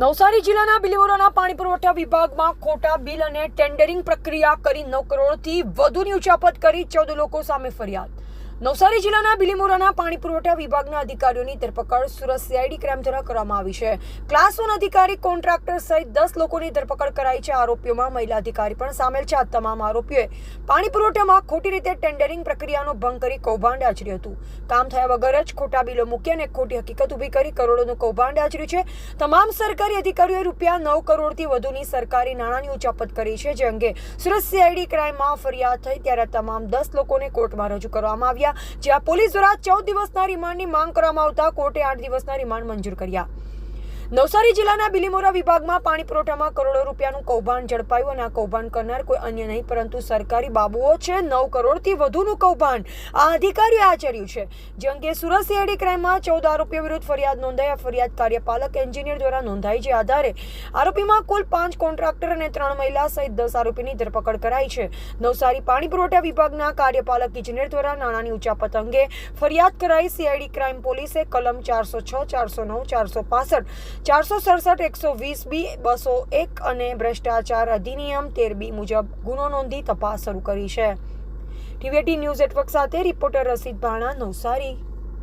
નવસારી જિલ્લાના બિલીમોરાના પાણી પુરવઠા વિભાગમાં ખોટા બિલ અને ટેન્ડરિંગ પ્રક્રિયા કરી નવ કરોડથી વધુની ઉચાપત કરી ચૌદ લોકો સામે ફરિયાદ. નવસારી જિલ્લાના બિલીમોરાના પાણી પુરવઠા વિભાગના અધિકારીઓની ધરપકડ સુરત સીઆઈડી ક્રાઇમ દ્વારા કરવામાં આવી છે. ક્લાસ વન અધિકારી કોન્ટ્રાક્ટર સહિત દસ લોકોની ધરપકડ કરાઈ છે. આરોપીઓમાં મહિલા અધિકારી પણ સામેલ છે. આ તમામ આરોપીઓએ પાણી પુરવઠામાં ખોટી રીતે ટેન્ડરિંગ પ્રક્રિયાનો ભંગ કરી કૌભાંડ આચર્યું હતું. કામ થયા વગર જ ખોટા બિલો મૂકી અને ખોટી હકીકત ઊભી કરી કરોડોનું કૌભાંડ આચર્યું છે. તમામ સરકારી અધિકારીઓએ રૂપિયા નવ કરોડથી વધુની સરકારી નાણાંની ઉચાપત કરી છે. જે અંગે સુરત સીઆઈડી ક્રાઇમમાં ફરિયાદ થઈ. ત્યારે તમામ દસ લોકોને કોર્ટમાં રજૂ કરવામાં આવ્યા. જ્યાં પોલીસ દ્વારા ચૌદ દિવસના રિમાન્ડની માંગ કરવામાં આવતા કોર્ટે આઠ દિવસના રિમાન્ડ મંજૂર કર્યા. નવસારી જિલ્લાના બિલીમોરા વિભાગમાં પાણી પુરવઠામાં કરોડો રૂપિયાનું કૌભાંડ ઝડપાયું અને આ કૌભાંડ કરનાર કોઈ અન્ય નહીં, પરંતુ સરકારી બાબુઓ છે. નવ કરોડથી વધુનું કૌભાંડ આ અધિકારીઓએ આચર્યું છે. જે અંગે સુરત સીઆઈડી ક્રાઇમમાં ચૌદ આરોપીઓ વિરુદ્ધ ફરિયાદ નોંધાઈ. આ ફરિયાદ કાર્યપાલક, એન્જિનિયર દ્વારા નોંધાઈ જે આધારે આરોપીમાં કુલ પાંચ કોન્ટ્રાક્ટર અને ત્રણ મહિલા સહિત દસ આરોપીની ધરપકડ કરાઈ છે. નવસારી પાણી પુરવઠા વિભાગના કાર્યપાલક ઇજનેર દ્વારા નાણાંની ઉચાપત અંગે ફરિયાદ કરાઈ. સીઆઈડી ક્રાઇમ પોલીસે કલમ ચારસો છ, ચારસો નવ, ચારસો પાસઠ ચારસો સડસઠ, એકસો વીસ, બી, બસો એક અને ભ્રષ્ટાચાર અધિનિયમ તેર બી મુજબ ગુનો નોંધી તપાસ શરૂ કરી છે. ટીવીટી ન્યૂઝ નેટવર્ક સાથે રિપોર્ટર રસીદ ભાણા નવસારી.